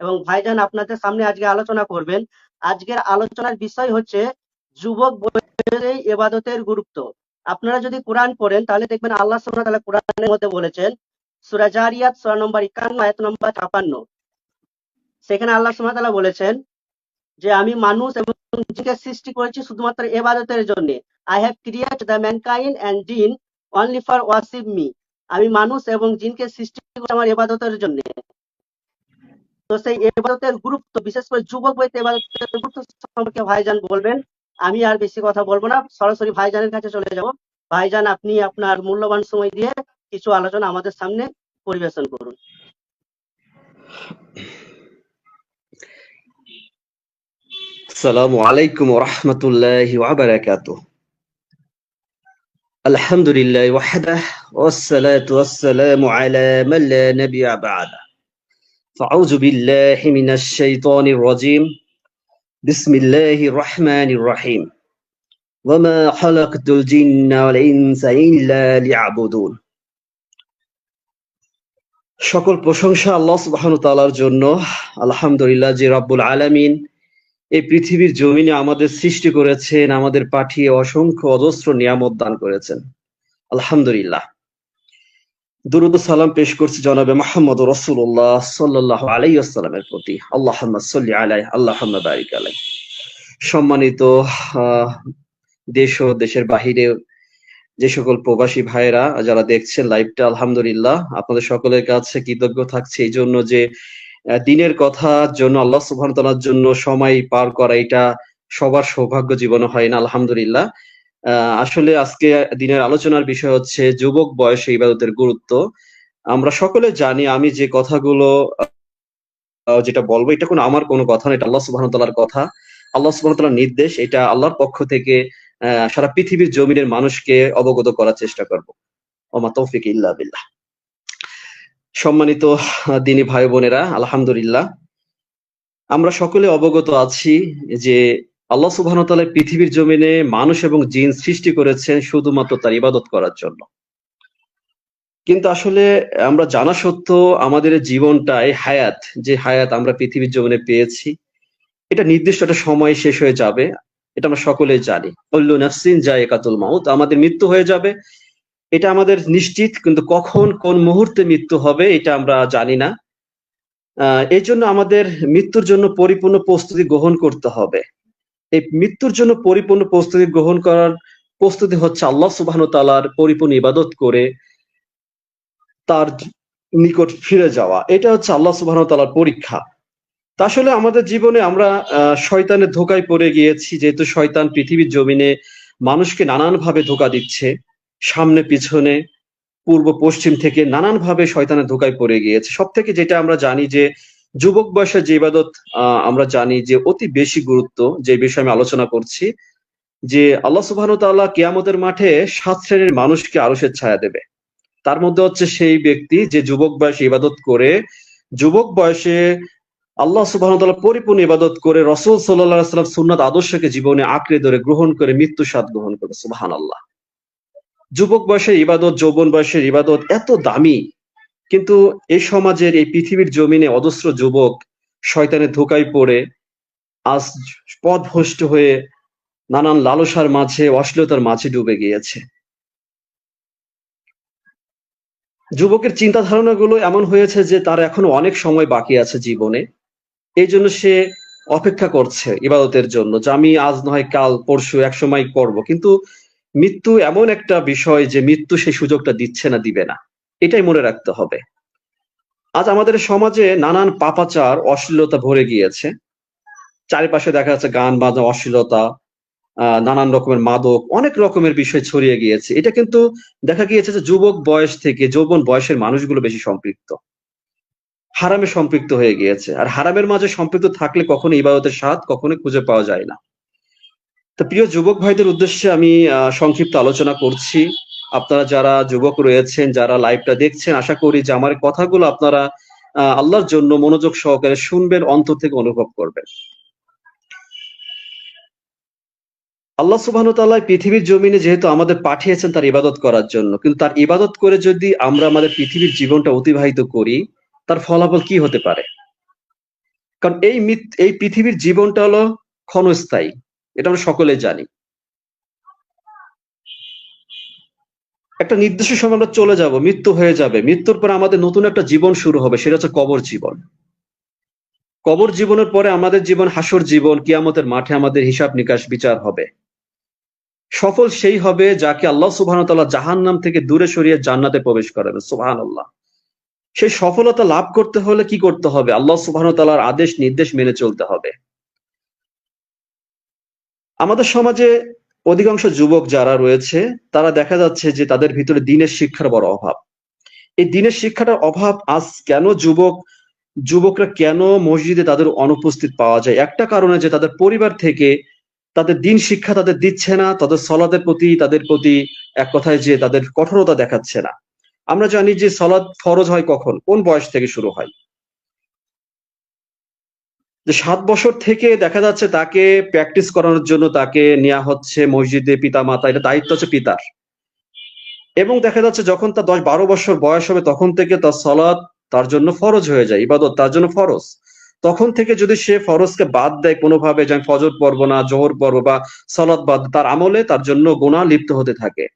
এবং ভাইজান আপনাদের সামনে আজকে আলোচনা করবেন। আজকের আলোচনার বিষয় হচ্ছে যুবক বয়সে এবাদতের গুরুত্ব। আপনারা যদি কোরআন পড়েন, তাহলে দেখবেন আল্লাহ তাআলা কোরআনের মধ্যে বলেছেন, সূরা জারিয়াত, সূরা নম্বর 51 আয়াত নম্বর 56 সেখানে আল্লাহ তাআলা বলেছেন যে, আমি মানুষ এবং জিনকে সৃষ্টি করেছি শুধুমাত্র এবাদতের জন্য। I have create the mankind and jinn only for worship me আমি মানুষ এবং জিনকে সৃষ্টি করেছি আমার এবাদতের জন্য। তো সেই এবাদতের গুরুত্ব, বিশেষ করে যুবক বইতে এবাদতের গুরুত্ব সম্পর্কে ভাইজান বলবেন। আমি আর বেশি কথা বলব না, সরাসরি ভাইজানের কাছে চলে যাব। ভাইজান, আপনি আপনার মূল্যবান সময় দিয়ে কিছু আলোচনা আমাদের সামনে পরিবেশন করুন। আসসালামু আলাইকুম রহমতুল্লাহ ওয়াবারাকাত। আলহামদুলিল্লাহ ওয়াহদাহ ওয়াসসালাতু ওয়াসসালামু আলা মান লা নাবিয়্যা বা'দা। نبي بعده فأعوذ بالله من الشيطان الرجيم بسم الله الرحمن الرحيم وما خلقت الجن والإنس إلا ليعبدون সকল প্রশংসা আল্লাহ সুবহানাহু তাআলার জন্য আলহামদুলিল্লাহ যে রব্বুল আলামিন এই পৃথিবীর জমিনে আমাদের সৃষ্টি করেছেন আমাদের পাঠিয়ে অসংখ্য অজস্র নিয়ামত দান করেছেন আলহামদুলিল্লাহ দুরুদ সালাম পেশ করছি জনাবে মাহমদ রসুল্লাহ সাল্লাহ আলাইসাল্লামের প্রতি। আল্লাহ সাল্লি আলাই আল্লাহ বারিক আলাই সম্মানিত দেশ ও দেশের বাহিরে যে সকল প্রবাসী ভাইরা যারা দেখছেন লাইভটা, আলহামদুলিল্লাহ, আপনাদের সকলের কাছে কৃতজ্ঞ থাকছে এই জন্য যে দিনের কথার জন্য, আল্লাহ সুবহান তাআলার জন্য সময় পার করা, এটা সবার সৌভাগ্য জীবনে হয় না, আলহামদুলিল্লাহ। আসলে আজকে দিনের আলোচনার বিষয় হচ্ছে যুবক বয়সে ইবাদতের গুরুত্ব। আমরা সকলে জানি আমি যে কথাগুলো যেটা বলব, এটা কোনো আমার কোনো কথা না, এটা আল্লাহ সুবহান তাআলার কথা। আল্লাহ সুবহান তাআলার নির্দেশ, এটা আল্লাহর পক্ষ থেকে সারা পৃথিবীর জমিনের মানুষকে অবগত করার চেষ্টা করব। ওমা তৌফিক ইল্লা বিল্লাহ। সম্মানিত দিনী ভাই বোনেরা আলহামদুলিল্লাহ। আমরা সকলে অবগত আছি যে আল্লাহ সুবহান তাআলা পৃথিবীর জমিনে মানুষ এবং জিন সৃষ্টি করেছেন শুধুমাত্র তার ইবাদত করার জন্য। কিন্তু আসলে আমরা জানা সত্ত্বেও আমাদের এই জীবনটা এই হায়াত যে হায়াত আমরা পৃথিবীর জমিনে পেয়েছি এটা নির্দিষ্ট একটা সময় শেষ হয়ে যাবে এটা আমরা সকলেই জানি। অল্লু নাফসিন একাতুল মাউত আমাদের মৃত্যু হয়ে যাবে এটা আমাদের নিশ্চিত কিন্তু কখন কোন মুহূর্তে মৃত্যু হবে এটা আমরা জানি না। আহ, এই জন্য আমাদের মৃত্যুর জন্য পরিপূর্ণ প্রস্তুতি গ্রহণ করতে হবে। এই মৃত্যুর জন্য পরিপূর্ণ প্রস্তুতি গ্রহণ করার প্রস্তুতি হচ্ছে আল্লাহ সুবহান তাআলার পরিপূর্ণ ইবাদত করে তার নিকট ফিরে যাওয়া। এটা হচ্ছে আল্লাহ সুবহান তাআলার পরীক্ষা। আসলে আমাদের জীবনে আমরা শয়তানের ধোকায় পড়ে গিয়েছি, যেহেতু শয়তান পৃথিবীর জমিনে মানুষকে নানান ভাবে ধোকা দিচ্ছে, সামনে, পিছনে, পূর্ব, পশ্চিম থেকে নানান ভাবে শয়তানের ধোকায় পড়ে গিয়েছে। সব থেকে যেটা আমরা জানি যে যুবক বয়সে যে ইবাদত আমরা জানি যে অতি বেশি গুরুত্ব, যে বিষয়ে আমি আলোচনা করছি, যে আল্লাহ সুবহান তাআলা কিয়ামতের মাঠে সাত শ্রেণির মানুষকে আরশের ছায়া দেবে। তার মধ্যে হচ্ছে সেই ব্যক্তি যে যুবক বয়সে ইবাদত করে, যুবক বয়সে আল্লাহ তাআলা পরিপূর্ণ ইবাদত করে রসুল সাল্লাল্লাহু সাল্লাম সুন্নাত আদর্শকে জীবনে আঁকড়ে ধরে গ্রহণ করে মৃত্যু স্বাদ গ্রহণ করে সুবহান আল্লাহ যুবক বয়সের ইবাদত, যৌবন বয়সের ইবাদত এত দামি কিন্তু এই সমাজের এই পৃথিবীর জমিনে অজস্র যুবক শয়তানের ধোকায় পড়ে আজ পথভ্রষ্ট হয়ে নানান লালসার মাঝে, অশ্লীলতার মাঝে ডুবে গিয়েছে। যুবকের চিন্তা ধারণাগুলো এমন হয়েছে যে তার এখনও অনেক সময় বাকি আছে জীবনে। এই জন্য সে অপেক্ষা করছে ইবাদতের জন্য যে আমি আজ নয়, কাল, পরশু এক সময় করব। কিন্তু মৃত্যু এমন একটা বিষয় যে মৃত্যু সেই সুযোগটা দিচ্ছে না, দিবে না। এটাই মনে রাখতে হবে। আজ আমাদের সমাজে নানান পাপাচার, অশ্লীলতা ভরে গিয়েছে। চারিপাশে দেখা যাচ্ছে গান বাজনা, অশ্লীলতা নানান রকমের মাদক, অনেক রকমের বিষয় ছড়িয়ে গিয়েছে। এটা কিন্তু দেখা গিয়েছে যে যুবক বয়স থেকে যৌবন বয়সের মানুষগুলো বেশি সম্পৃক্ত। হারামে সম্পৃক্ত হয়ে গিয়েছে। আর হারামের মাঝে সম্পৃক্ত থাকলে কখনো ইবাদতের স্বাদ কখনো খুঁজে পাওয়া যায় না। তো প্রিয় যুবক ভাইদের উদ্দেশ্যে আমি সংক্ষিপ্ত আলোচনা করছি। আপনারা যারা যুবক রয়েছেন, যারা লাইভটা দেখছেন, আশা করি যে আমার কথাগুলো আপনারা আল্লাহর জন্য মনোযোগ সহকারে শুনবেন, অন্তর থেকে অনুভব করবেন। আল্লাহ ওয়া তাআলা পৃথিবীর জমিনে যেহেতু আমাদের পাঠিয়েছেন তার ইবাদত করার জন্য, কিন্তু তার ইবাদত করে যদি আমরা আমাদের পৃথিবীর জীবনটা অতিবাহিত করি, তার ফলাফল কি হতে পারে? কারণ এই এই পৃথিবীর জীবনটা হলো ক্ষণস্থায়ী, এটা আমরা সকলে জানি। একটা নির্দিষ্ট সময় আমরা চলে যাব, মৃত্যু হয়ে যাবে। মৃত্যুর পরে আমাদের নতুন একটা জীবন শুরু হবে, সেটা হচ্ছে কবর জীবন। কবর জীবনের পরে আমাদের জীবন হাসর জীবন, কিয়ামতের মাঠে আমাদের হিসাব নিকাশ বিচার হবে। সফল সেই হবে যাকে আল্লাহ সুবহান তাল্লাহ জাহান নাম থেকে দূরে সরিয়ে জান্নাতে প্রবেশ করাবে সুবহান আল্লাহ সেই সফলতা লাভ করতে হলে কি করতে হবে? আল্লাহ সুবহান তাল্লাহর আদেশ, নির্দেশ মেনে চলতে হবে। আমাদের সমাজে অধিকাংশ যুবক যারা রয়েছে, তারা দেখা যাচ্ছে যে তাদের ভিতরে দিনের শিক্ষার বড় অভাব। এই দিনের শিক্ষাটার অভাব আজ কেন যুবক, যুবকরা কেন মসজিদে তাদের অনুপস্থিত পাওয়া যায়? একটা কারণে যে তাদের পরিবার থেকে তাদের দিন শিক্ষা তাদের দিচ্ছে না, তাদের সলাদের প্রতি, তাদের প্রতি এক কথায় যে তাদের কঠোরতা দেখাচ্ছে না। আমরা জানি যে সলাদ ফরজ হয় কখন? কোন বয়স থেকে শুরু হয়? যে সাত বছর থেকে দেখা যাচ্ছে তাকে প্র্যাকটিস করানোর জন্য তাকে নেওয়া হচ্ছে মসজিদে পিতা মাতা এটা দায়িত্ব হচ্ছে পিতার। এবং দেখা যাচ্ছে যখন তার দশ বারো বছর বয়স হবে, তখন থেকে তার সলাদ তার জন্য ফরজ হয়ে যায়, ইবাদত তার জন্য ফরজ। তখন থেকে যদি সে ফরজকে বাদ দেয় কোনোভাবে যে আমি ফজর পড়ব না, জোহর পড়ব বা সলাদ বাদ, তার আমলে তার জন্য গোনা লিপ্ত হতে থাকে।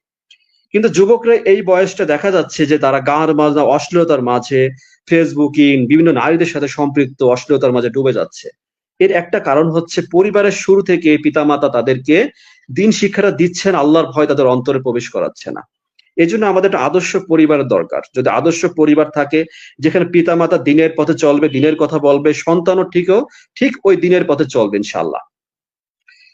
কিন্তু যুবকরা এই বয়সটা দেখা যাচ্ছে যে তারা গান বাজনা, অশ্লীলতার মাঝে ফেসবুকিং, বিভিন্ন নারীদের সাথে সম্পৃক্ত অশ্লীলতার মাঝে ডুবে যাচ্ছে। এর একটা কারণ হচ্ছে পরিবারের শুরু থেকে পিতামাতা তাদেরকে দিন শিক্ষাটা দিচ্ছেন, আল্লাহর ভয় তাদের অন্তরে প্রবেশ করাচ্ছে না। এই জন্য আমাদের একটা আদর্শ পরিবারের দরকার। যদি আদর্শ পরিবার থাকে, যেখানে পিতামাতা দিনের পথে চলবে, দিনের কথা বলবে, সন্তানও ঠিকও, ঠিক ওই দিনের পথে চলবে ইনশাল্লাহ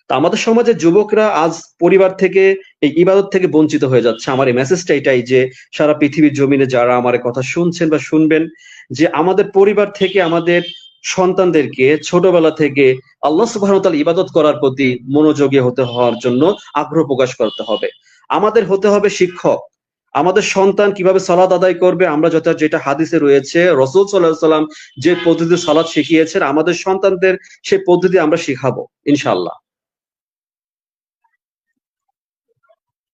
তা আমাদের সমাজে যুবকরা আজ পরিবার থেকে, এই ইবাদত থেকে বঞ্চিত হয়ে যাচ্ছে। আমার এই মেসেজটা এটাই যে, সারা পৃথিবীর জমিনে যারা আমার কথা শুনছেন বা শুনবেন, যে আমাদের পরিবার থেকে আমাদের সন্তানদেরকে ছোটবেলা থেকে আল্লাহ সুবাহতাল ইবাদত করার প্রতি মনোযোগী হতে হওয়ার জন্য আগ্রহ প্রকাশ করতে হবে। আমাদের হতে হবে শিক্ষক। আমাদের সন্তান কীভাবে সালাদ আদায় করবে, আমরা যথা যেটা হাদিসে রয়েছে, রসুল সাল্লাহ সাল্লাম যে পদ্ধতি সালাদ শিখিয়েছেন, আমাদের সন্তানদের সেই পদ্ধতি আমরা শিখাবো ইনশাল্লাহ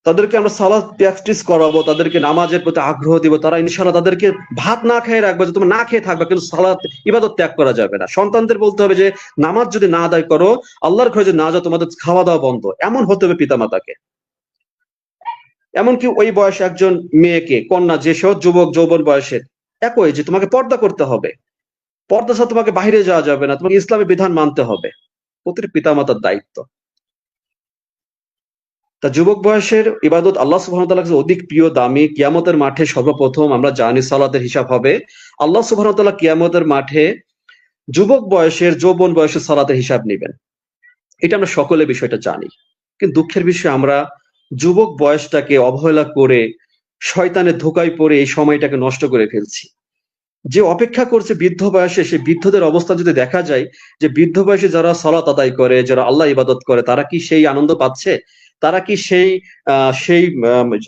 তাদেরকে আমরা সালাদ প্র্যাকটিস করাবো, তাদেরকে নামাজের প্রতি আগ্রহ দিব, তারা ইনশাল্লাহ তাদেরকে ভাত না খেয়ে রাখবে, যে তুমি না খেয়ে থাকবে, কিন্তু সালাদ ইবাদত ত্যাগ করা যাবে না। সন্তানদের বলতে হবে যে, নামাজ যদি না আদায় করো, আল্লাহর ঘরে যদি না যাও, তোমাদের খাওয়া দাওয়া বন্ধ। এমন হতে হবে পিতামাতাকে। এমনকি ওই বয়সে একজন মেয়েকে, কন্যা, যে সব যুবক, যৌবন বয়সের, একই যে তোমাকে পর্দা করতে হবে। পর্দা ছাড়া তোমাকে বাইরে যাওয়া যাবে না, তোমাকে ইসলামের বিধান মানতে হবে। প্রতিটি পিতামাতার দায়িত্ব। তা যুবক বয়সের ইবাদত আল্লাহ সুবাহতাল্লাহ কাছে অধিক প্রিয়, দামি। কিয়ামতের মাঠে সর্বপ্রথম আমরা জানি সালাতের হিসাব হবে। আল্লাহ সুবাহতাল্লাহ কিয়ামতের মাঠে যুবক বয়সের, যৌবন বয়সের সালাতের হিসাব নেবেন। এটা আমরা সকলে বিষয়টা জানি। কিন্তু দুঃখের বিষয়, আমরা যুবক বয়সটাকে অবহেলা করে, শয়তানের ধোকায় পড়ে এই সময়টাকে নষ্ট করে ফেলছি। যে অপেক্ষা করছে বৃদ্ধ বয়সে, সে বৃদ্ধদের অবস্থা যদি দেখা যায়, যে বৃদ্ধ বয়সে যারা সলাত আদায় করে, যারা আল্লাহ ইবাদত করে, তারা কি সেই আনন্দ পাচ্ছে? তারা কি সেই সেই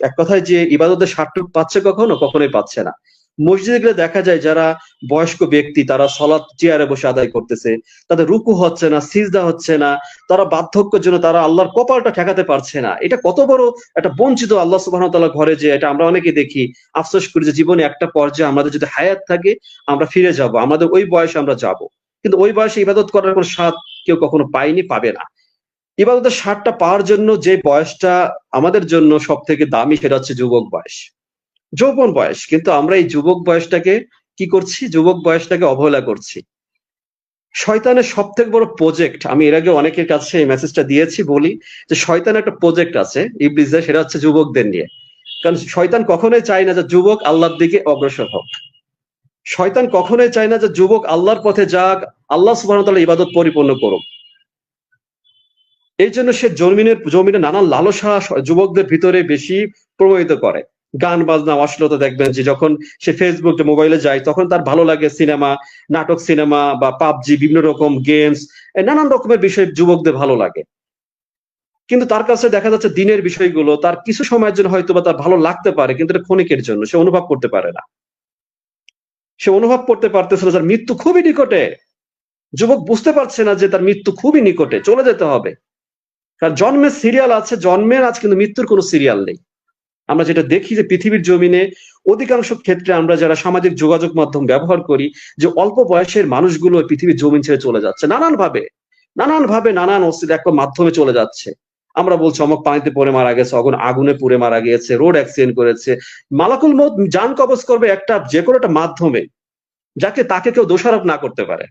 এক কথায় যে ইবাদতের স্বার্থক পাচ্ছে কখনো? কখনোই পাচ্ছে না। মসজিদে গেলে দেখা যায় যারা বয়স্ক ব্যক্তি, তারা সলাৎ চেয়ারে বসে আদায় করতেছে, তাদের রুকু হচ্ছে না, সিজদা হচ্ছে না, তারা বার্ধক্যের জন্য তারা আল্লাহর কপালটা ঠেকাতে পারছে না। এটা কত বড় একটা বঞ্চিত আল্লাহ সুবাহ ঘরে যে এটা আমরা অনেকে দেখি। আফসোস করি যে জীবনে একটা পর্যায়ে আমাদের যদি হায়াত থাকে, আমরা ফিরে যাব, আমাদের ওই বয়সে আমরা যাব। কিন্তু ওই বয়সে ইবাদত করার কোনো স্বাদ কেউ কখনো পায়নি, পাবে না। ইবাদতের স্বাদটা পাওয়ার জন্য যে বয়সটা আমাদের জন্য সব থেকে দামি সেটা হচ্ছে যুবক বয়স। যৌবন বয়স, কিন্তু আমরা এই যুবক বয়সটাকে কি করছি? যুবক বয়সটাকে অবহেলা করছি। শয়তানের সব থেকে বড় প্রজেক্ট আমি এর আগে অনেকের কাছে এই মেসেজটা দিয়েছি, বলি যে শয়তানের একটা প্রজেক্ট আছে ইবলিসের সেটা হচ্ছে যুবকদের নিয়ে। কারণ শয়তান কখনোই চায় না যে যুবক আল্লাহর দিকে অগ্রসর হোক। শয়তান কখনোই চায় না যে যুবক আল্লাহর পথে যাক, আল্লাহ সুবাহ ইবাদত পরিপূর্ণ করুক। এই জন্য সে জমিনের জমিনে নানান লালসা যুবকদের ভিতরে বেশি প্রভাবিত করে। গান, বাজনা, অশ্লীলতা দেখবেন যে যখন সে ফেসবুক মোবাইলে যায়, তখন তার ভালো লাগে সিনেমা, নাটক সিনেমা বা পাবজি, বিভিন্ন রকম গেমস নানান রকমের বিষয় যুবকদের ভালো লাগে। কিন্তু তার কাছে দেখা যাচ্ছে দিনের বিষয়গুলো, তার কিছু সময়ের জন্য হয়তো বা তার ভালো লাগতে পারে, কিন্তু এটা ক্ষণিকের জন্য, সে অনুভব করতে পারে না। সে অনুভব করতে পারতেছিল যার মৃত্যু খুবই নিকটে। যুবক বুঝতে পারছে না যে তার মৃত্যু খুবই নিকটে, চলে যেতে হবে। কারণ জন্মের সিরিয়াল আছে, জন্মের আজ কিন্তু মৃত্যুর কোনো সিরিয়াল নেই। আমরা যেটা দেখি যে পৃথিবীর জমিনে অধিকাংশ ক্ষেত্রে আমরা যারা সামাজিক যোগাযোগ মাধ্যম ব্যবহার করি, যে অল্প বয়সের মানুষগুলো পৃথিবীর জমিন ছেড়ে চলে যাচ্ছে নানান ভাবে নানান ভাবে নানান অস্তিত্ব এক মাধ্যমে চলে যাচ্ছে। আমরা বলছি, অমক পানিতে পড়ে মারা গেছে, অগুন আগুনে পুড়ে মারা গিয়েছে, রোড অ্যাক্সিডেন্ট করেছে। মালাকুল মত যান কবজ করবে একটা যে কোনো একটা মাধ্যমে, যাকে তাকে কেউ দোষারোপ না করতে পারে।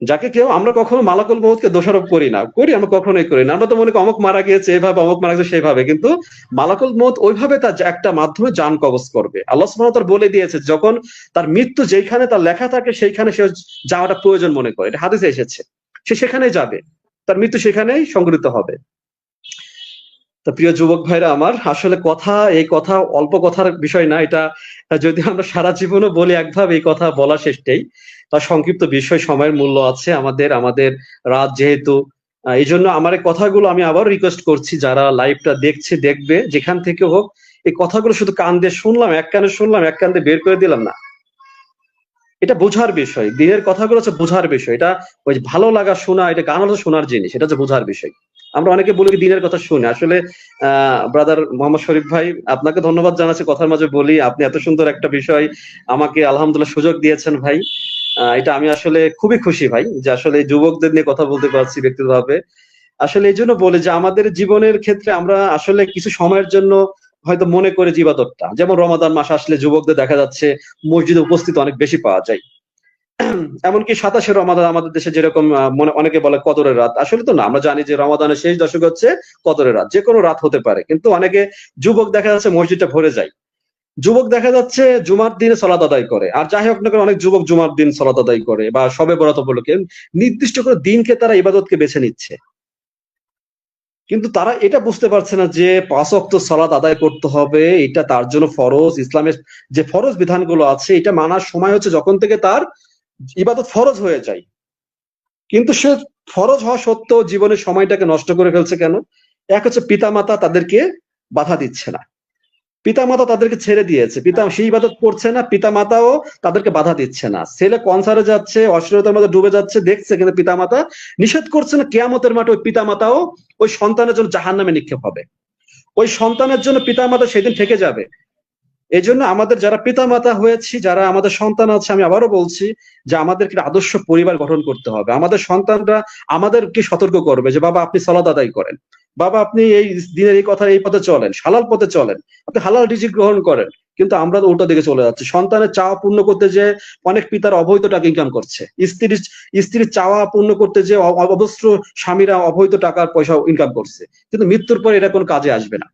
যাকে কেউ আমরা কখনো মালাকুল মৌতকে দোষারোপ করি না, করি আমরা কখনোই করি না। আমরা তো মনে করি অমুক মারা গিয়েছে, এভাবে অমুক মারা গেছে সেভাবে কিন্তু মালাকুল মৌত ওইভাবে তার একটা মাধ্যমে যান কবজ করবে। আল্লাহ ওয়া তাআলা বলে দিয়েছে, যখন তার মৃত্যু যেখানে তার লেখা থাকে, সেইখানে সে যাওয়াটা প্রয়োজন মনে করে। এটা হাদিসে এসেছে। সে সেখানে যাবে। তার মৃত্যু সেখানেই সংগৃহীত হবে। তো প্রিয় যুবক ভাইরা আমার, আসলে কথা, এই কথা অল্প কথার বিষয় না, এটা যদি আমরা সারা জীবনও বলি, একভাবে এই কথা বলা শেষটাই তার সংক্ষিপ্ত বিষয়, সময়ের মূল্য আছে আমাদের আমাদের রাত যেহেতু। এই জন্য আমার কথাগুলো আমি আবার রিকোয়েস্ট করছি যারা লাইভটা দেখছে, দেখবে, যেখান থেকে হোক, এই কথাগুলো শুধু কান দিয়ে শুনলাম, এক কানে শুনলাম, এক কান বের করে দিলাম না। এটা বোঝার বিষয়, দিনের কথাগুলো হচ্ছে বোঝার বিষয়। এটা ওই ভালো লাগা শোনা, এটা গান হচ্ছে শোনার জিনিস, এটা হচ্ছে বোঝার বিষয়। আমরা অনেকে বলি দিনের কথা শুনে। আসলে, আহ ব্রাদার মোহাম্মদ শরীফ ভাই, আপনাকে ধন্যবাদ জানাচ্ছি, কথার মাঝে বলি, আপনি এত সুন্দর একটা বিষয় আমাকে আলহামদুলিল্লাহ সুযোগ দিয়েছেন ভাই। এটা আমি আসলে খুবই খুশি ভাই যে আসলে যুবকদের নিয়ে কথা বলতে পারছি ব্যক্তিগতভাবে। আসলে এই জন্য বলে যে আমাদের জীবনের ক্ষেত্রে আমরা আসলে কিছু সময়ের জন্য হয়তো মনে করে যে ইবাদতটা যেমন রমাদান মাস আসলে যুবকদের দেখা যাচ্ছে মসজিদে উপস্থিত অনেক বেশি পাওয়া যায়। এমনকি সাতাশে রমাদান আমাদের দেশে যেরকম মনে, অনেকে বলে কদরের রাত। আসলে তো না, আমরা জানি যে রমাদানের শেষ দশক হচ্ছে কদরের রাত। যে কোনো রাত হতে পারে, কিন্তু অনেকে যুবক দেখা যাচ্ছে মসজিদটা ভরে যায়। যুবক দেখা যাচ্ছে জুমার দিনে সলাত আদায় করে। আর যাই হোক না কেন, অনেক যুবক জুমার দিন সলাত আদায় করে বা সবে বরাত উপলক্ষে নির্দিষ্ট করে দিনকে তারা ইবাদতকে বেছে নিচ্ছে। কিন্তু তারা এটা বুঝতে পারছে না যে পাঁচ অক্ত সলাত আদায় করতে হবে, এটা তার জন্য ফরজ। ইসলামের যে ফরজ বিধানগুলো আছে, এটা মানার সময় হচ্ছে যখন থেকে তার ইবাদত ফরজ হয়ে যায়। কিন্তু সে ফরজ হওয়া সত্ত্বেও জীবনের সময়টাকে নষ্ট করে ফেলছে কেন? এক হচ্ছে পিতামাতা তাদেরকে বাধা দিচ্ছে না। পিতামাতা তাদেরকে ছেড়ে দিয়েছে। পিতা সেই ইবাদত করছে না পিতামাতাও তাদেরকে বাধা দিচ্ছে না। ছেলে কনসারে যাচ্ছে অশ্লীলতার মধ্যে ডুবে যাচ্ছে দেখছে কিন্তু পিতামাতা নিষেধ করছে না কেয়ামতের মাঠে ওই পিতামাতাও ওই সন্তানের জন্য জাহান নামে নিক্ষেপ হবে। ওই সন্তানের জন্য পিতামাতা সেদিন থেকে যাবে। এই জন্য আমাদের যারা পিতামাতা হয়েছি যারা আমাদের সন্তান আছে আমি আবারও বলছি যে আমাদেরকে আদর্শ পরিবার গঠন করতে হবে। আমাদের সন্তানরা আমাদেরকে সতর্ক করবে যে বাবা আপনি সলাদ আদায় করেন। বাবা, আপনি এই দিনের এই কথা এই পথে চলেন, হালাল পথে চলেন, আপনি হালাল রিজিক গ্রহণ করেন, কিন্তু আমরা তো উল্টো দিকে চলে যাচ্ছি। সন্তানের চাওয়া পূর্ণ করতে যে অনেক পিতার অবৈধ টাকা ইনকাম করছে। স্ত্রীর স্ত্রীর চাওয়া পূর্ণ করতে যে অবস্ত্র স্বামীরা অবৈধ টাকার পয়সা ইনকাম করছে। কিন্তু মৃত্যুর পর এটা কোনো কাজে আসবে না।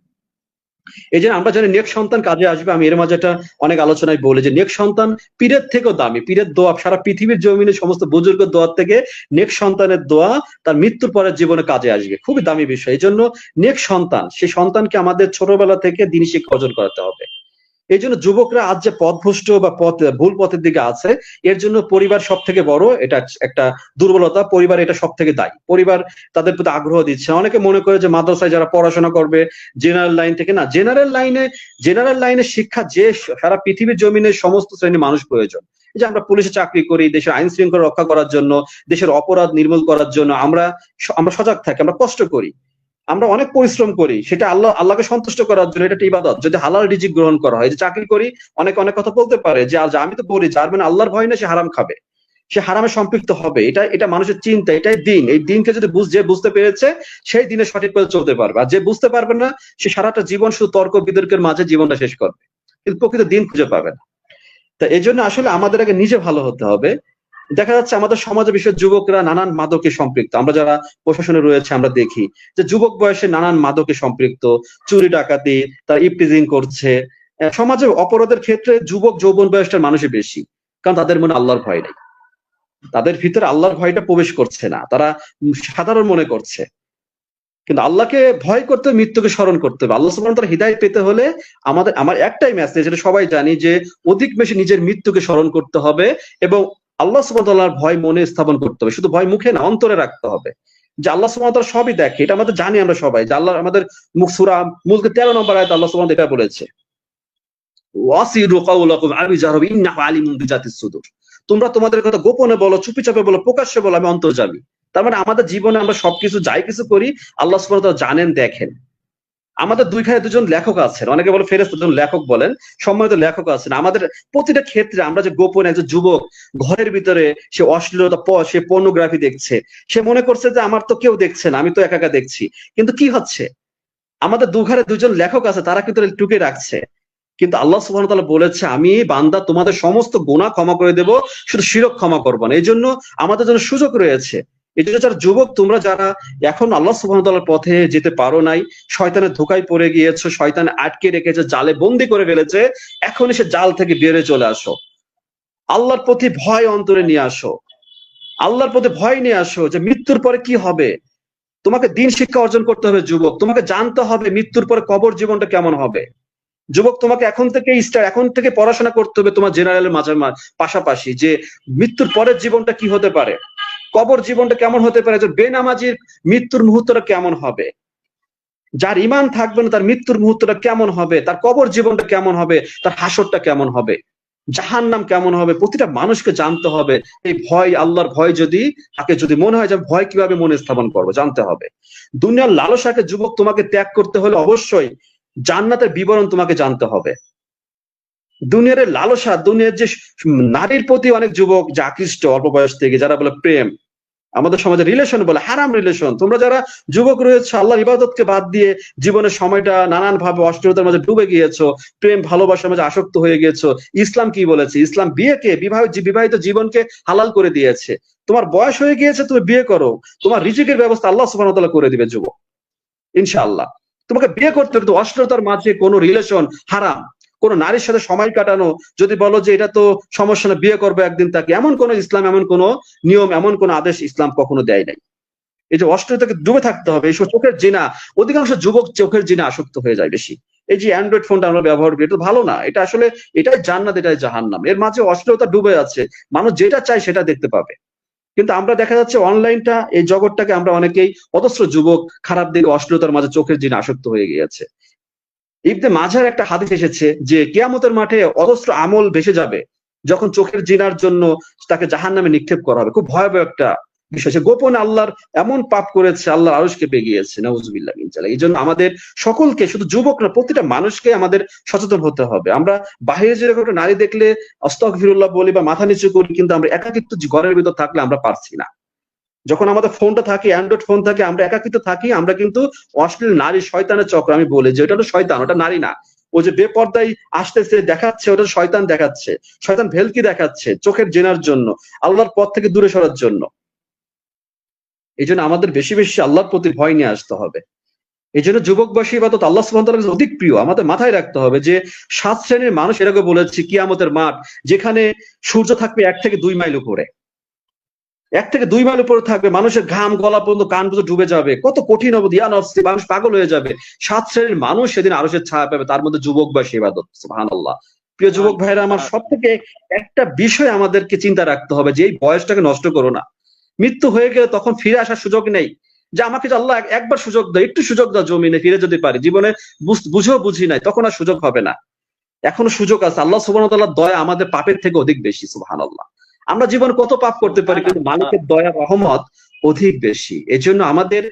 এই যে আমরা জানি নেক সন্তান কাজে আসবে। আমি এর মাঝে একটা অনেক আলোচনায় বলি যে নেক সন্তান পীরের থেকেও দামি, পীরের দোয়া। সারা পৃথিবীর জমিনে সমস্ত বুজুর্গের দোয়ার থেকে নেক সন্তানের দোয়া তার মৃত্যুর পরের জীবনে কাজে আসবে। খুবই দামি বিষয়। এই জন্য নেক সন্তান সেই সন্তানকে আমাদের ছোটবেলা থেকে দিন শিক্ষা অর্জন করাতে হবে। এই জন্য যুবকরা আজ যে পথভ্রষ্ট বা পথ, ভুল পথের দিকে আছে, এর জন্য পরিবার সব থেকে বড়, এটা একটা দুর্বলতা। পরিবার এটা সব থেকে দায়ী। পরিবার তাদের প্রতি আগ্রহ দিচ্ছে। অনেকে মনে করে যে মাদ্রাসায় যারা পড়াশোনা করবে জেনারেল লাইন থেকে, না জেনারেল লাইনে জেনারেল লাইনে শিক্ষা যে সারা পৃথিবীর জমিনে সমস্ত শ্রেণির মানুষ প্রয়োজন। যে আমরা পুলিশে চাকরি করি, দেশের আইন শৃঙ্খলা রক্ষা করার জন্য, দেশের অপরাধ নির্মূল করার জন্য আমরা আমরা সজাগ থাকি, আমরা কষ্ট করি। আমরা অনেক পরিশ্রম করি, সেটা আল্লাহ, আল্লাহকে সন্তুষ্ট করার জন্য, এটা ইবাদত। যদি হালাল রিজিক গ্রহণ করা হয় যে চাকরি করি, অনেক অনেক কথা বলতে পারে যে আমি তো বলি যার মানে আল্লাহর ভয় না সে হারাম খাবে। সে হারামে সম্পৃক্ত হবে। এটা এটা মানুষের চিন্তা, এটাই দিন। এই দিনকে যদি যে বুঝতে পেরেছে, সেই দিনে সঠিক পথে চলতে পারবে। আর যে বুঝতে পারবে না, সে সারাটা জীবন শুধু তর্ক, বিতর্কের মাঝে জীবনটা শেষ করবে। কিন্তু প্রকৃত দিন খুঁজে পাবে না। তা এই জন্য আসলে আমাদের আগে নিজে ভালো হতে হবে। দেখা যাচ্ছে আমাদের সমাজে বিশেষ যুবকরা নানান মাদকে সম্পৃক্ত। আমরা যারা প্রশাসনে রয়েছে, আমরা দেখি যে যুবক বয়সে নানান মাদকে সম্পৃক্ত, চুরি, ডাকাতি, তার ইপটিজিং করছে। সমাজে অপরাধের ক্ষেত্রে যুবক যৌবন বয়সটার মানুষই বেশি, কারণ তাদের মনে আল্লাহর ভয় নেই। তাদের ভিতরে আল্লাহর ভয়টা প্রবেশ করছে না, তারা সাধারণ মনে করছে। কিন্তু আল্লাহকে ভয় করতে মৃত্যুকে স্মরণ করতে হবে। আল্লাহ সুবহানাহু ওয়া তাআলা হিদায়াত পেতে হলে আমাদের, আমার একটাই মেসেজ যেটা সবাই জানি যে অধিক বেশি নিজের মৃত্যুকে স্মরণ করতে হবে এবং আল্লাহ তাআলার ভয় মনে স্থাপন করতে হবে। শুধু ভয় মুখে না, অন্তরে রাখতে হবে। যে আল্লাহ তাআলা সবই দেখে, এটা আমাদের জানি আমরা সবাই। যে আল্লাহ, আমাদের মুখ সূরা মুলকে 13 নম্বর আয়াতে আল্লাহ তাআলা এটা বলেছে তোমরা তোমাদের কথা গোপনে বলো চুপি চাপে বলো, প্রকাশ্যে বলো, আমি অন্তর্জামী তার মানে আমাদের জীবনে আমরা সবকিছু যাই কিছু করি, আল্লাহ সুবহানাহু জানেন, দেখেন। আমাদের দুইখানে দুজন লেখক আছেন। অনেকে বলে ফেরেস্তা দুজন লেখক বলেন, সম্মানিত লেখক আছেন। আমাদের প্রতিটা ক্ষেত্রে আমরা যে গোপনে একজন যুবক ঘরের ভিতরে সে অশ্লীলতা সে পর্নোগ্রাফি দেখছে, সে মনে করছে যে আমার তো কেউ দেখছে না, আমি তো একা একা দেখছি। কিন্তু কি হচ্ছে? আমাদের দুঘরে দুজন লেখক আছে, তারা কিন্তু টুকে রাখছে। কিন্তু আল্লাহ সুবহান তাআলা বলেছে, আমি বান্দা, তোমাদের সমস্ত গোনা ক্ষমা করে দেব, শুধু শিরক ক্ষমা করব না। এই জন্য আমাদের জন্য সুযোগ রয়েছে। এই জন্য যারা যুবক, তোমরা যারা এখন আল্লাহ সুবহান তাআলার পথে যেতে পারো নাই, শয়তানের ধোকায় পড়ে গিয়েছো, শয়তান আটকে রেখেছে, জালে বন্দি করে ফেলেছে, এখন এসে জাল থেকে বেড়ে চলে আসো। আল্লাহর প্রতি ভয় অন্তরে নিয়ে আসো। আল্লাহর প্রতি ভয় নিয়ে আসো যে মৃত্যুর পরে কি হবে? তোমাকে দিন শিক্ষা অর্জন করতে হবে যুবক। তোমাকে জানতে হবে মৃত্যুর পরে কবর জীবনটা কেমন হবে। যুবক, তোমাকে এখন থেকে স্টার এখন থেকে পড়াশোনা করতে হবে তোমার জেনারেলের মাঝে পাশাপাশি যে মৃত্যুর পরের জীবনটা কি হতে পারে। কবর জীবনটা কেমন হতে পারে? যে বেনামাজির মৃত্যুর মুহূর্তটা কেমন হবে? যার ইমান থাকবে না, তার মৃত্যুর মুহূর্তটা কেমন হবে? তার কবর জীবনটা কেমন হবে? তার হাসরটা কেমন হবে? জাহান নাম কেমন হবে? প্রতিটা মানুষকে জানতে হবে, এই ভয়, আল্লাহর ভয় যদি, তাকে যদি মনে হয় যে ভয় কীভাবে মনে স্থাপন করব? জানতে হবে। দুনিয়ার লালসাকে যুবক তোমাকে ত্যাগ করতে হলে অবশ্যই জান্নাতের বিবরণ তোমাকে জানতে হবে। দুনিয়ার লালসা, দুনিয়ার যে নারীর প্রতি অনেক যুবক, যে আকৃষ্ট, অল্প বয়স থেকে, যারা বলে প্রেম, আমাদের সমাজে রিলেশন বলে, হারাম রিলেশন তোমরা যারা যুবক রয়েছে, আল্লাহর ইবাদতকে বাদ দিয়ে জীবনের সময়টা নানান ভাবে অস্থিরতার মাঝে ডুবে গিয়েছো, প্রেম, ভালোবাসার মাঝে আসক্ত হয়ে গিয়েছো, ইসলাম কি বলেছে? ইসলাম বিয়েকে, বিবাহ বিবাহিত জীবনকে হালাল করে দিয়েছে। তোমার বয়স হয়ে গিয়েছে, তুমি বিয়ে করো। তোমার রিজিকের ব্যবস্থা আল্লাহ সুবাহ করে দিবে, যুবক। ইনশাআল্লাহ। তোমাকে বিয়ে করতে হবে অশ্লীলতার মাঝে কোনো রিলেশন হারাম। কোন নারীর সাথে সময় কাটানো, যদি বলো যে এটা তো সমস্যা না, বিয়ে করবে একদিন তাকে, এমন কোন ইসলাম, এমন কোন নিয়ম, এমন কোন আদেশ ইসলাম কখনো দেয় নাই। এই যে অশ্লীলতাকে ডুবে থাকতে হবে এইসব চোখের জিনা, অধিকাংশ যুবক চোখের জিনা আসক্ত হয়ে যায় বেশি। এই যে অ্যান্ড্রয়েড ফোনটা আমরা ব্যবহার করি, এটা ভালো না, এটা আসলে, এটাই জান্নাত, এটাই জাহান্নাম। এর মাঝে অশ্লীলতা ডুবে আছে মানুষ যেটা চায় সেটা দেখতে পাবে। কিন্তু আমরা দেখা যাচ্ছে অনলাইনটা, এই জগৎটাকে আমরা অনেকেই অজস্র যুবক, খারাপ দিকে, অশ্লীলতার মাঝে চোখের জিনা আসক্ত হয়ে গিয়েছে। ইবনে মাঝার একটা হাদিস এসেছে যে কিয়ামতের মাঠে অজস্র আমল ভেসে যাবে, যখন চোখের জিনার জন্য তাকে জাহান নামে নিক্ষেপ করা হবে। খুব ভয়াবহ একটা বিষয়। গোপনে আল্লাহর এমন পাপ করেছে আল্লাহ আরসকে পেয়ে নজুবিল্লাহ এই জন্য আমাদের সকলকে, শুধু যুবক না প্রতিটা মানুষকে আমাদের সচেতন হতে হবে। আমরা বাহিরে যেরকম একটা নারী দেখলে অস্তক ফিরুল্লাহ বলি বা মাথা নিচু করি, কিন্তু আমরা একাকিত্ব ঘরের ভিতর থাকলে আমরা পারছি না। যখন আমাদের ফোনটা থাকে অ্যান্ড্রয়েড ফোন থাকে, আমরা একাকিত থাকি, আমরা কিন্তু অশ্লীল নারী শয়তানের চক্র আমি বলি যে ওটা হলো শয়তান, ওটা নারী না। ও যে বেপর্দায় আসতেছে, দেখাচ্ছে, ওটা শয়তান দেখাচ্ছে। শয়তান ভেলকি দেখাচ্ছে চোখের জেনার জন্য, আল্লাহর পথ থেকে দূরে সরার জন্য। এই জন্য আমাদের বেশি বেশি আল্লাহর প্রতি ভয় নিয়ে আসতে হবে। এই জন্য যুবক বয়সী বা তো আল্লাহ সুবাহ অধিক প্রিয়। আমাদের মাথায় রাখতে হবে যে সাত শ্রেণির মানুষ এরকম বলেছে, কিয়ামতের মাঠ, যেখানে সূর্য থাকবে এক থেকে দুই মাইল উপরে। এক থেকে দুই মাইল উপরে থাকবে মানুষের ঘাম গলা পর্যন্ত কান পর্যন্ত ডুবে যাবে। কত কঠিন অবধি নফসি মানুষ পাগল হয়ে যাবে। সাত শ্রেণির মানুষ সেদিন আরও সে ছায়া পাবে তার মধ্যে যুবক বা সেবাদত সুহান আল্লাহ প্রিয় যুবক ভাইরা আমার সব থেকে একটা বিষয় আমাদেরকে চিন্তা রাখতে হবে যে এই বয়সটাকে নষ্ট করো না। মৃত্যু হয়ে গেলে তখন ফিরে আসার সুযোগ নেই। যে আমাকে যে আল্লাহ একবার সুযোগ দাও একটু সুযোগ দাও জমিনে ফিরে যদি পারি। জীবনে বুঝেও বুঝি নাই তখন আর সুযোগ হবে না। এখনও সুযোগ আছে। আল্লাহ সুবাহ দয়া আমাদের পাপের থেকে অধিক বেশি সুহান আল্লাহ আমরা জীবনে কত পাপ করতে পারি কিন্তু মালিকের দয়া রহমত অধিক বেশি। এজন্য আমাদের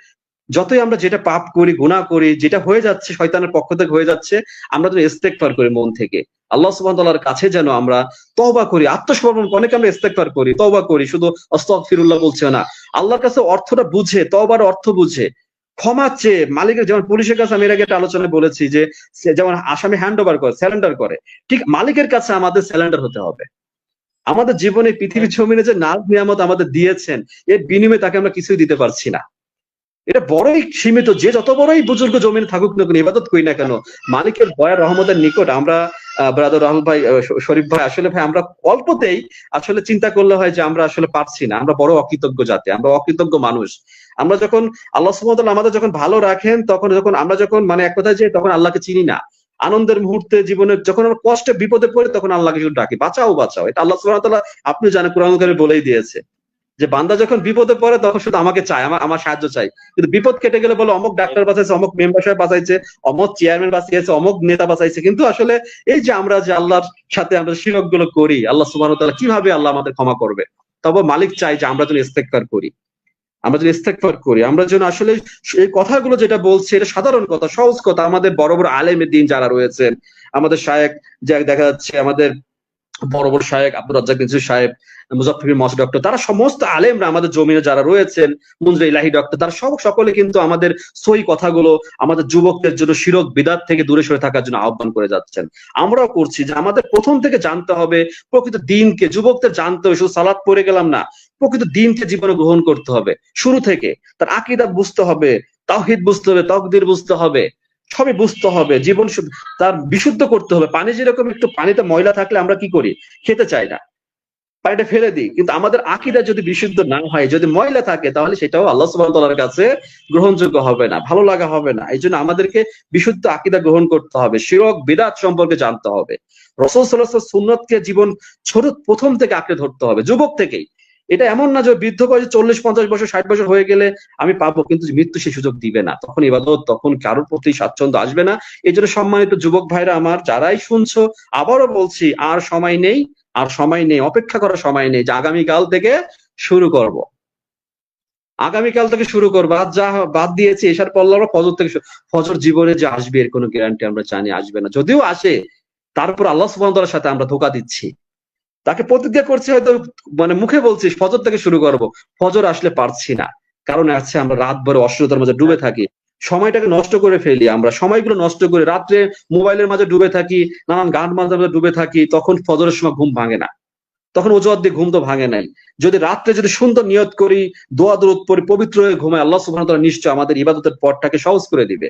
যতই আমরা যেটা পাপ করি গুণা করি যেটা হয়ে যাচ্ছে শয়তানের পক্ষ থেকে হয়ে যাচ্ছে আমরা যেন ইস্তেকফার করি মন থেকে। আল্লাহ সুবাহর কাছে যেন আমরা তবা করি আত্মসমর্পণ অনেকে আমরা ইস্তেকফার করি তবা করি শুধু অস্তক ফিরুল্লাহ বলছে না। আল্লাহর কাছে অর্থটা বুঝে তবার অর্থ বুঝে। ক্ষমা চেয়ে মালিকের যেমন পুলিশের কাছে আমি এর আগে একটা আলোচনায় বলেছি যে যেমন আসামি হ্যান্ড ওভার করে স্যালেন্ডার করে ঠিক মালিকের কাছে আমাদের স্যালেন্ডার হতে হবে। আমাদের জীবনে পৃথিবীর জমিনে যে নাজ নিয়ামত আমাদের দিয়েছেন এর বিনিময়ে তাকে আমরা কিছুই দিতে পারছি না। এটা বড়ই সীমিত যে যত বড়ই বুজুর্গ জমিনে থাকুক না কেন ইবাদত করি না কেন মালিকের বয়া রহমতের নিকট আমরা ব্রাদার রাহুল ভাই শরীফ ভাই আসলে ভাই আমরা অল্পতেই আসলে চিন্তা করলে হয় যে আমরা আসলে পারছি না। আমরা বড় অকৃতজ্ঞ জাতি আমরা অকৃতজ্ঞ মানুষ। আমরা যখন আল্লাহ সুমতাল আমাদের যখন ভালো রাখেন তখন যখন আমরা যখন মানে এক কথায় যে তখন আল্লাহকে চিনি না। আনন্দের মুহূর্তে জীবনে যখন আমরা কষ্টে বিপদে পড়ি, তখন আল্লাহকে ডাকি। বাঁচাও বাঁচাও। এটা আল্লাহ সুবাহ আপনি জানেন কোরআন বলেই দিয়েছে যে, বান্দা যখন বিপদে পড়ে, তখন শুধু আমাকে চাই আমার আমার সাহায্য চাই কিন্তু বিপদ কেটে গেলে বলে, অমুক ডাক্তার বাঁচাইছে, অমুক মেম্বার সাহেব বাঁচাইছে, অমুক চেয়ারম্যান বাঁচিয়েছে, অমুক নেতা বাঁচাইছে। কিন্তু আসলে এই যে আমরা যে আল্লাহর সাথে আমরা শিরকগুলো করি, আল্লাহ সুবাহ কীভাবে আল্লাহ আমাদের ক্ষমা করবে? তবে মালিক চাই যে আমরা যেন ইস্তেকবার করি। আমরা যদি ইস্তেকফার করি, আমরা যেন আসলে এই কথাগুলো যেটা বলছি, এটা সাধারণ কথা, সহজ কথা। আমাদের বড় বড় আলেমের দিন যারা রয়েছেন, আমাদের শায়েক যা দেখা যাচ্ছে, আমাদের বড় বড় শায়েক আব্দুর রাজ্জাক নিজুর সাহেব মুজাফির মস ডক্টর, তারা সমস্ত আলেমরা আমাদের জমিনে যারা রয়েছেন, মুনজুর ইলাহি ডক্টর, তারা সব সকলে কিন্তু আমাদের সই কথাগুলো, আমাদের যুবকদের জন্য শিরক বিদাত থেকে দূরে সরে থাকার জন্য আহ্বান করে যাচ্ছেন। আমরাও করছি যে আমাদের প্রথম থেকে জানতে হবে, প্রকৃত দিনকে, যুবকদের জানতে হবে, শুধু সালাদ পড়ে গেলাম না প্রকৃত দিনকে জীবনে গ্রহণ করতে হবে। শুরু থেকে তার আকিদা বুঝতে হবে, তাওহিদ বুঝতে হবে, তকদির বুঝতে হবে, সবই বুঝতে হবে, জীবন তার বিশুদ্ধ করতে হবে। পানি যেরকম একটু পানিতে ময়লা থাকলে আমরা কি করি? খেতে চাই না। পানিটা ফেলে দিই। কিন্তু আমাদের আকিদা যদি বিশুদ্ধ না হয়, যদি ময়লা থাকে, তাহলে সেটাও আল্লাহ ওয়া কাছে গ্রহণযোগ্য হবে না, ভালো লাগা হবে না। এই জন্য আমাদেরকে বিশুদ্ধ আকিদা গ্রহণ করতে হবে, শিরক বিরাট সম্পর্কে জানতে হবে। রসুল সুন্নতকে জীবন ছোট, প্রথম থেকে আঁকড়ে ধরতে হবে, যুবক থেকেই। এটা এমন না যে বৃদ্ধ বয়সে চল্লিশ, পঞ্চাশ বছর, ষাট বছর হয়ে গেলে আমি পাবো, কিন্তু মৃত্যু সেই সুযোগ দিবে না। তখন ইবাদত তখন কারোর প্রতি স্বাচ্ছন্দ্য আসবে না। এই জন্য সম্মানিত যুবক ভাইরা আমার, যারাই শুনছো, আবারও বলছি, আর সময় নেই, আর সময় নেই, অপেক্ষা করার সময় নেই, যে আগামীকাল থেকে শুরু করব। আগামীকাল থেকে শুরু করব। আজ যা বাদ দিয়েছি এসার আমরা ফজর থেকে ফজর জীবনে যে আসবে, এর কোনো গ্যারান্টি আমরা জানি, আসবে না। যদিও আসে তারপর আল্লাহ সুবহানাহু সাথে আমরা ধোকা দিচ্ছি। তাকে প্রতিজ্ঞা করছি হয়তো মানে মুখে বলছি ফজর থেকে শুরু করব। ফজর আসলে পারছি না। কারণ আছে আমরা রাত ভরে অশ্লীলতার মাঝে ডুবে থাকি। সময়টাকে নষ্ট করে ফেলি আমরা। সময়গুলো নষ্ট করে রাত্রে মোবাইলের মাঝে ডুবে থাকি নানান গান মাঝে মাঝে ডুবে থাকি তখন ফজরের সময় ঘুম ভাঙে না। তখন অজুহাত দিয়ে ঘুম তো ভাঙে নাই। যদি রাত্রে যদি সুন্দর নিয়ত করি দোয়া দরুদ পড়ি পবিত্র হয়ে ঘুমায় আল্লাহ তাআলা নিশ্চয় আমাদের ইবাদতের পথটাকে সহজ করে দিবে।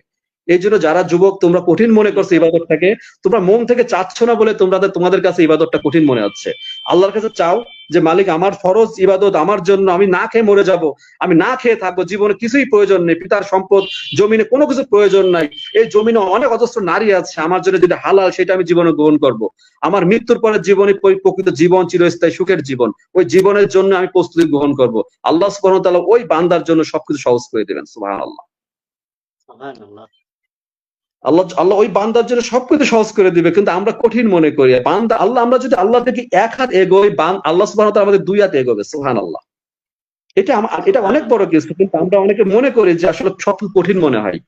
এই জন্য যারা যুবক, তোমরা কঠিন মনে করছ ইবাদতটাকে, তোমরা মন থেকে চাচ্ছ না বলে তোমরা তোমাদের কাছে ইবাদতটা কঠিন মনে হচ্ছে। আল্লাহর কাছে চাও যে, মালিক, আমার ফরজ ইবাদত আমার জন্য, আমি না খেয়ে মরে যাব, আমি না খেয়ে থাকব, জীবনে কিছুই প্রয়োজন নেই, পিতার সম্পদ, জমিনে কোনো কিছু প্রয়োজন নাই, এই জমিনে অনেক অজস্র নারী আছে, আমার জন্য যেটা হালাল সেটা আমি জীবনে গ্রহণ করব। আমার মৃত্যুর পরে জীবনে প্রকৃত জীবন চিরস্থায়ী, সুখের জীবন, ওই জীবনের জন্য আমি প্রস্তুতি গ্রহণ করব। আল্লাহ সুবহানাহু ওয়া ওই বান্দার জন্য সবকিছু সহজ করে দেবেন, সুবহানাল্লাহ। সুবহানাল্লাহ। আল্লাহ আল্লাহ ওই বান্দার জন্য সবকিছু সহজ করে দিবে কিন্তু আমরা কঠিন মনে করি। বান্দা আল্লাহ আমরা যদি আল্লাহ থেকে এক হাত এগোই বান আল্লাহ তাআলা আমাদের দুই হাত এগোবে সুবহানাল্লাহ। এটা আমা- এটা অনেক বড় কিছু কিন্তু আমরা অনেকে মনে করি যে আসলে সব কঠিন মনে হয়।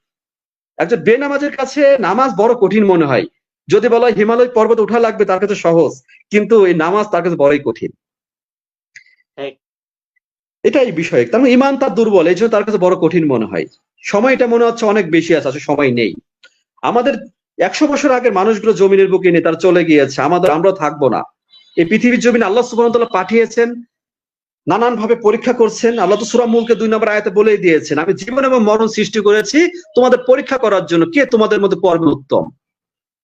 একজন বেনামাজের কাছে নামাজ বড় কঠিন মনে হয়। যদি বলা হয় হিমালয় পর্বত উঠা লাগবে তার কাছে সহজ কিন্তু এই নামাজ তার কাছে বড়ই কঠিন। এটাই বিষয়। তার মানে ইমান তার দুর্বল এই জন্য তার কাছে বড় কঠিন মনে হয়। সময়টা মনে হচ্ছে অনেক বেশি আছে আসলে সময় নেই। আমাদের একশো বছর আগের মানুষগুলো জমিনের বুকে নিয়ে তারা চলে গিয়েছে। আমাদের আমরা থাকব না। এই পৃথিবীর জমিন আল্লাহ তাআলা পাঠিয়েছেন নানান ভাবে পরীক্ষা করছেন। আল্লাহ তো সূরা মুলকে দুই নম্বর আয়াতে বলেই দিয়েছেন, আমি জীবন এবং মরণ সৃষ্টি করেছি, তোমাদের পরীক্ষা করার জন্য কে তোমাদের মধ্যে পর্বে উত্তম?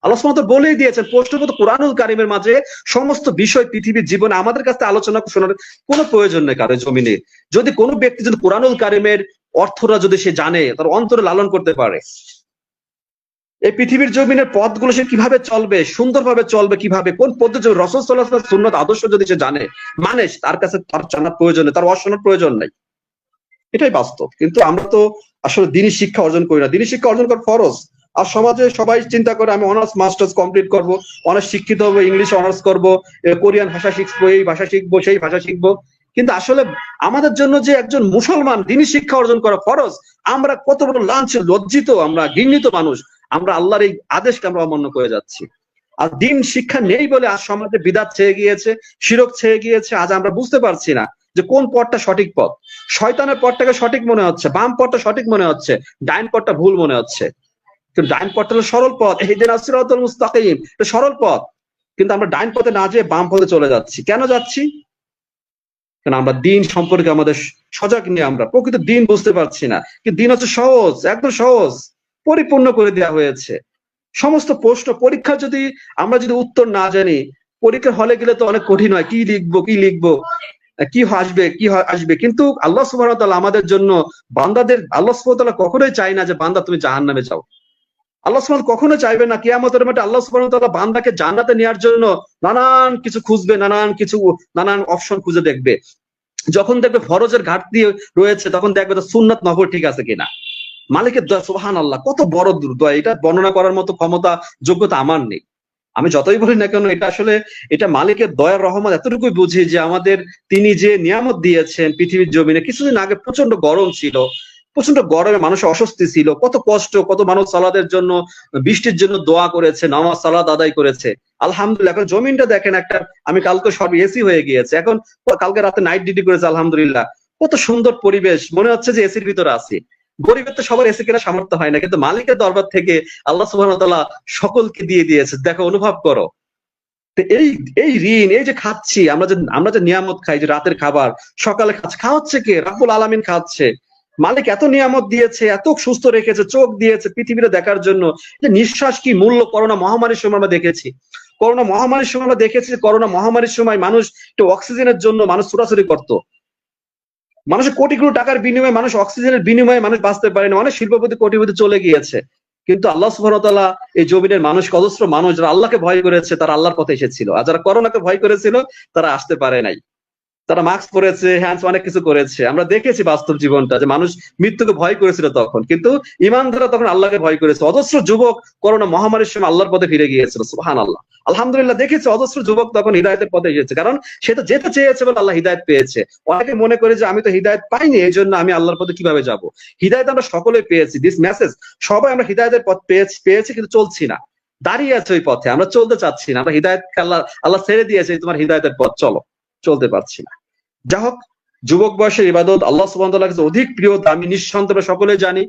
আল্লাহ সুবহানাহু বলেই দিয়েছেন প্রশ্নগত কোরআনুল কারিমের মাঝে সমস্ত বিষয় পৃথিবীর জীবনে আমাদের কাছে আলোচনা শোনার কোনো প্রয়োজন নেই কারও জমিনে। যদি কোনো ব্যক্তি যদি কোরআনুল কারিমের অর্থটা যদি সে জানে, তার অন্তরে লালন করতে পারে এই পৃথিবীর জমিনের পথগুলো সে কীভাবে চলবে, সুন্দরভাবে চলবে কীভাবে, কোন পদ্ধতি রসদ সুন্নত আদর্শ যদি সে জানে মানে তার কাছে তার জানার প্রয়োজন নেই, তার অশোনার প্রয়োজন নাই। এটাই বাস্তব। কিন্তু আমরা তো আসলে দিনী শিক্ষা অর্জন করি না। দিনী শিক্ষা অর্জন করা ফরজ। আর সমাজে সবাই চিন্তা করে, আমি অনার্স মাস্টার্স কমপ্লিট করব অনার্স শিক্ষিত হব ইংলিশ অনার্স করব কোরিয়ান ভাষা শিখব, এই ভাষা শিখব, সেই ভাষা শিখব। কিন্তু আসলে আমাদের জন্য যে একজন মুসলমান দিনী শিক্ষা অর্জন করা ফরজ, আমরা কত বড় লাঞ্ছিত, লজ্জিত, আমরা ঘৃণিত মানুষ। আমরা আল্লাহর এই আদেশকে আমরা অমান্য করে যাচ্ছি। আর দিন শিক্ষা নেই বলে আজ সমাজে বিদাত ছেয়ে গিয়েছে, শিরক ছেয়ে গিয়েছে, আজ আমরা বুঝতে পারছি না যে কোন পথটা সঠিক পথ। শয়তানের পথটাকে সঠিক মনে হচ্ছে, বাম পথটা সঠিক মনে হচ্ছে, ডাইন পথটা ভুল মনে হচ্ছে। কিন্তু ডাইন পথটা হলো সরল পথ এই দিন আসিরাতুল মুস্তাকিম সরল পথ। কিন্তু আমরা ডাইন পথে না যেয়ে বাম পথে চলে যাচ্ছি। কেন যাচ্ছি? কারণ আমরা দিন সম্পর্কে আমাদের সজাগ নিয়ে আমরা প্রকৃত দিন বুঝতে পারছি না। কিন্তু দিন হচ্ছে সহজ, একদম সহজ। পরিপূর্ণ করে দেওয়া হয়েছে। সমস্ত প্রশ্ন, পরীক্ষা যদি আমরা যদি উত্তর না জানি, পরীক্ষার হলে গেলে তো অনেক কঠিন হয়, কি লিখব কি লিখব, কি আসবে কি আসবে। কিন্তু আল্লাহ সুবহানাহু আমাদের জন্য বান্দাদের, আল্লাহ তাআলা কখনোই চায় না যে বান্দা তুমি জাহান্নামে যাও। আল্লাহ সুবহানাহু কখনো চাইবে না, কিয়ামতের মাঠে আল্লাহ তাআলা বান্দাকে জান্নাতে নেওয়ার জন্য নানান কিছু খুঁজবে, নানান কিছু, নানান অপশন খুঁজে দেখবে। যখন দেখবে ফরজের ঘাটতি রয়েছে, তখন দেখবে তো সুন্নাত নফল ঠিক আছে কিনা। মালিকের দয়া সুবহান আল্লাহ কত বড় দয়া। এটা বর্ণনা করার মতো ক্ষমতা, যোগ্যতা আমার নেই। আমি যতই বলি না কেন, এটা আসলে, এটা মালিকের দয়ার রহমান এতটুকুই বুঝি যে আমাদের, তিনি যে নিয়ামত দিয়েছেন পৃথিবীর জমিনে, কিছুদিন আগে প্রচণ্ড গরম ছিল। প্রচণ্ড গরমে মানুষ অস্বস্তি ছিল। কত কষ্ট, কত মানুষ সালাদের জন্য, বৃষ্টির জন্য দোয়া করেছে, নামাজ সালাদ আদায় করেছে। আলহামদুলিল্লাহ, এখন জমিনটা দেখেন একটা, আমি কালকে সব এসি হয়ে গিয়েছে। এখন কালকে রাতে নাইট ডিউটি করেছে, আলহামদুলিল্লাহ। কত সুন্দর পরিবেশ, মনে হচ্ছে যে এসির ভিতরে আছি। গরিবের তো সবার এসে কেনা সামর্থ্য হয় না, কিন্তু মালিকের দরবার থেকে আল্লাহ সুবাহ সকলকে দিয়ে দিয়েছে, দেখো অনুভব করো। এই এই ঋণ, এই যে খাচ্ছি, আমরা যে আমরা যে নিয়ামত খাই, যে রাতের খাবার, সকালে খাচ্ছি, খাওয়াচ্ছে কে? রাহুল আলামিন খাচ্ছে। মালিক এত নিয়ামত দিয়েছে, এত সুস্থ রেখেছে, চোখ দিয়েছে পৃথিবীতে দেখার জন্য, যে নিঃশ্বাস কি মূল্য? করোনা মহামারীর সময় আমরা দেখেছি। করোনা মহামারীর সময় আমরা দেখেছি করোনা মহামারীর সময় মানুষ একটু অক্সিজেনের জন্য মানুষ ছোটাছুটি করতো। মানুষের কোটি কোটি টাকার বিনিময়ে মানুষ অক্সিজেনের বিনিময়ে মানুষ বাঁচতে পারেনি। অনেক শিল্পপতি কোটিপতি চলে গিয়েছে। কিন্তু আল্লাহ সুবাহতাল্লাহ এই জমিনের মানুষ অজস্র মানুষ যারা আল্লাহকে ভয় করেছে, তারা আল্লাহর পথে এসেছিল। আর যারা করোনাকে ভয় করেছিল, তারা আসতে পারে নাই। তারা মাস্ক পরেছে হ্যান্ডস অনেক কিছু করেছে। আমরা দেখেছি বাস্তব জীবনটা যে মানুষ মৃত্যুকে ভয় করেছিল তখন। কিন্তু ইমানধারা তখন আল্লাহকে ভয় করেছে। অজস্র যুবক করোনা মহামারীর সময় আল্লাহর পথে ফিরে গিয়েছিল সুহান আল্লাহ আলহামদুলিল্লাহ, দেখেছি অজস্র যুবক তখন হৃদায়তের পথে এসেছে। কারণ সে তো যেতে চেয়েছে বলে আল্লাহ হৃদায়ত পেয়েছে। অনেকে মনে করে যে আমি তো হৃদায়ত পাইনি এই জন্য আমি আল্লাহর পথে কীভাবে যাব? হৃদায়ত আমরা সকলে পেয়েছি। দিস মেসেজ সবাই আমরা হৃদায়তের পথ পেয়েছি পেয়েছি কিন্তু চলছি না। দাঁড়িয়ে আছে ওই পথে। আমরা চলতে চাচ্ছি না। আমরা হৃদায়ত আল্লাহ আল্লাহ ছেড়ে দিয়েছে তোমার হৃদায়তের পথ, চলো। চলতে পারছি না। যা হোক যুবক বয়সের ইবাদত আল্লাহ সুবাহ কাছে অধিক প্রিয় আমি নিঃসন্দেহে সকলে জানি।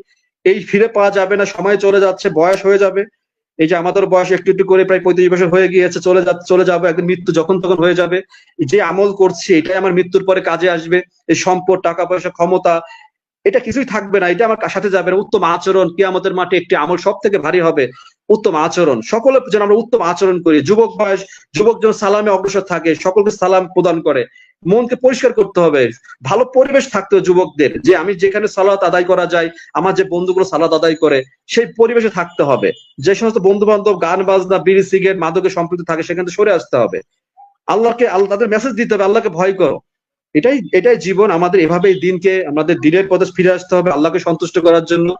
এই ফিরে পাওয়া যাবে না, সময় চলে যাচ্ছে, বয়স হয়ে যাবে। এই যে আমাদের বয়স একটু একটু করে প্রায় পঁয়ত্রিশ বছর হয়ে গিয়েছে, চলে যা চলে যাবে, একদিন মৃত্যু যখন তখন হয়ে যাবে। যে আমল করছি, এটাই আমার মৃত্যুর পরে কাজে আসবে। এই সম্পদ, টাকা পয়সা, ক্ষমতা, এটা কিছুই থাকবে না, এটা আমার সাথে যাবে না। উত্তম আচরণ কি আমাদের মাঠে একটি আমল সব থেকে ভারী হবে, উত্তম আচরণ। সকলে যেন আমরা উত্তম আচরণ করি। যুবক বয়স, যুবক যেন সালামে অগ্রসর থাকে, সকলকে সালাম প্রদান করে। মনকে পরিষ্কার করতে হবে। ভালো পরিবেশ থাকতে হবে যুবকদের। যে আমি যেখানে সালাত আদায় করা যায় আমার যে বন্ধুগুলো সালাত আদায় করে সেই পরিবেশে থাকতে হবে। যে সমস্ত বন্ধু বান্ধব গান বাজনা বিড়ি সিগারেট মাদকে সম্পৃক্ত থাকে সেখান থেকে সরে আসতে হবে। আল্লাহকে আল্লাহ তাদের মেসেজ দিতে হবে আল্লাহকে ভয় করো। এটাই এটাই জীবন। আমাদের এভাবেই দিনকে আমাদের দিনের পথে ফিরে আসতে হবে আল্লাহকে সন্তুষ্ট করার জন্য।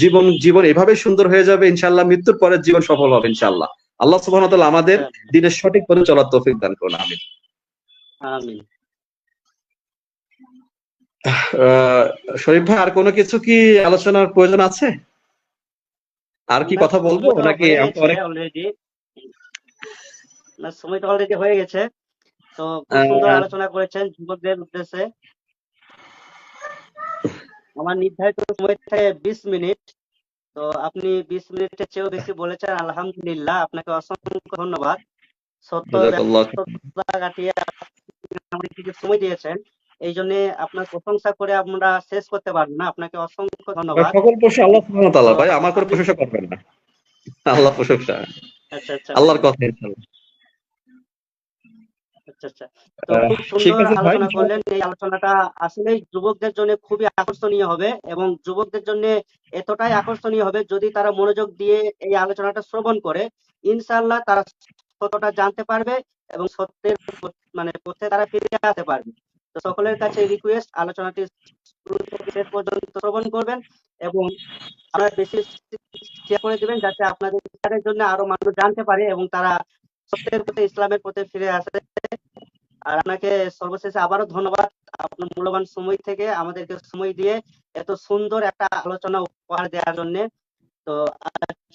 জীবন জীবন এভাবে সুন্দর হয়ে যাবে ইনশাল্লাহ মৃত্যুর পরে জীবন সফল হবে ইনশাল্লাহ আল্লাহ সুবাহ আমাদের দিনের সঠিক পথে চলার তৌফিক দান করুন আমি আমিন। শরীফ ভাই আর কোনো কিছু কি আলোচনার প্রয়োজন আছে? আর কি কথা বলব? নাকি না সময়টা অলরেডি হয়ে গেছে। তো সুন্দর আলোচনা করেছেন যুবকদের উদ্দেশ্যে। আমার নির্ধারিত সময় থেকে বিশ মিনিট। তো আপনি বিশ মিনিটের চেয়েও বেশি বলেছেন আলহামদুলিল্লাহ। আপনাকে অসংখ্য ধন্যবাদ। সত্য কাটিয়ে সময় দিয়েছেন। এই জন্য আপনার প্রশংসা করে আমরা শেষ করতে পারব না। আপনাকে অসংখ্য ধন্যবাদ। সকল প্রশংসা আল্লাহ সুবহানাহু তাআলা ভাই আমার কোনো প্রশংসা করবেন না। আল্লাহ প্রশংসা। আচ্ছা আচ্ছা। আল্লাহর কথা ইনশাআল্লাহ। আচ্ছা আচ্ছা। তো খুব সুন্দর আলোচনা করলেন। এই আলোচনাটা আসলে যুবকদের জন্য খুবই আকর্ষণীয় হবে এবং যুবকদের জন্য এতটাই আকর্ষণীয় হবে যদি তারা মনোযোগ দিয়ে এই আলোচনাটা শ্রবণ করে। ইনশাআল্লাহ তারা সত্যটা জানতে পারবে এবং সত্যের মানে পথে তারা ফিরে আসতে পারবে। তো সকলের কাছে রিকোয়েস্ট আলোচনাটি শেষ পর্যন্ত শ্রবণ করবেন এবং আপনারা বেশি শেয়ার করে দিবেন যাতে আপনাদের জন্য আরও মানুষ জানতে পারে এবং তারা সত্যের পথে, ইসলামের পথে ফিরে আসে। আর আপনাকে সর্বশেষে আবারও ধন্যবাদ। আপনার মূল্যবান সময় থেকে আমাদেরকে সময় দিয়ে এত সুন্দর একটা আলোচনা উপহার দেওয়ার জন্য। তো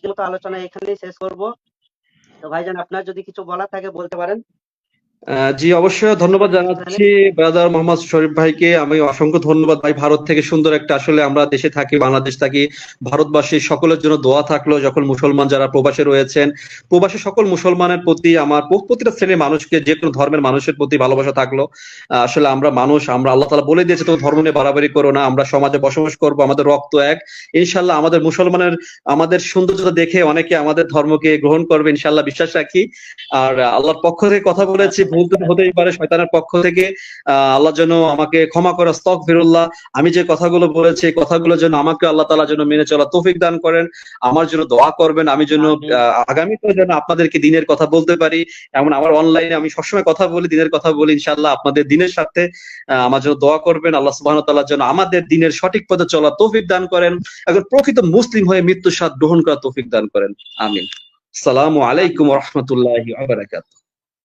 মতো আলোচনা এখানেই শেষ করব। তো ভাইজান, আপনার যদি কিছু বলার থাকে বলতে পারেন। জি, অবশ্যই ধন্যবাদ জানাচ্ছি ব্রাদার মোহাম্মদ শরীফ ভাইকে। আমি অসংখ্য ধন্যবাদ ভাই, ভারত থেকে সুন্দর একটা, আসলে আমরা দেশে থাকি, বাংলাদেশ থাকি। ভারতবাসী সকলের জন্য দোয়া থাকল, যখন মুসলমান যারা প্রবাসে রয়েছেন। প্রবাসী সকল মুসলমানের প্রতি আমার প্রতিটা শ্রেণির মানুষকে, যে কোনো ধর্মের মানুষের প্রতি ভালোবাসা থাকল। আসলে আমরা মানুষ, আমরা আল্লাহ তালা বলে দিয়েছে তো ধর্ম নিয়ে বাড়াবাড়ি করো না, আমরা সমাজে বসবাস করব, আমাদের রক্ত এক। ইনশাল্লাহ আমাদের মুসলমানের, আমাদের সৌন্দর্যতা দেখে অনেকে আমাদের ধর্মকে গ্রহণ করবে ইনশাল্লাহ বিশ্বাস রাখি। আর আল্লাহর পক্ষ থেকে কথা বলেছি ভুল তো হতেই পারে শয়তানের পক্ষ থেকে আল্লাহ যেন আমাকে ক্ষমা করা স্তক ফিরুল্লাহ আমি যে কথাগুলো বলেছি এই কথাগুলোর জন্য আমাকে আল্লাহ তালা যেন মেনে চলা তৌফিক দান করেন আমার জন্য দোয়া করবেন আমি যেন আগামীতে যেন আপনাদেরকে দিনের কথা বলতে পারি। এমন আমার অনলাইনে আমি সবসময় কথা বলি দিনের কথা বলি ইনশাল্লাহ আপনাদের দিনের সাথে আমার জন্য দোয়া করবেন। আল্লাহ সুবাহ তাল্লাহ যেন আমাদের দিনের সঠিক পথে চলা তৌফিক দান করেন। এখন প্রকৃত মুসলিম হয়ে মৃত্যুর স্বাদ গ্রহণ করা তৌফিক দান করেন। আমিন। সালামু আলাইকুম রহমতুল্লাহি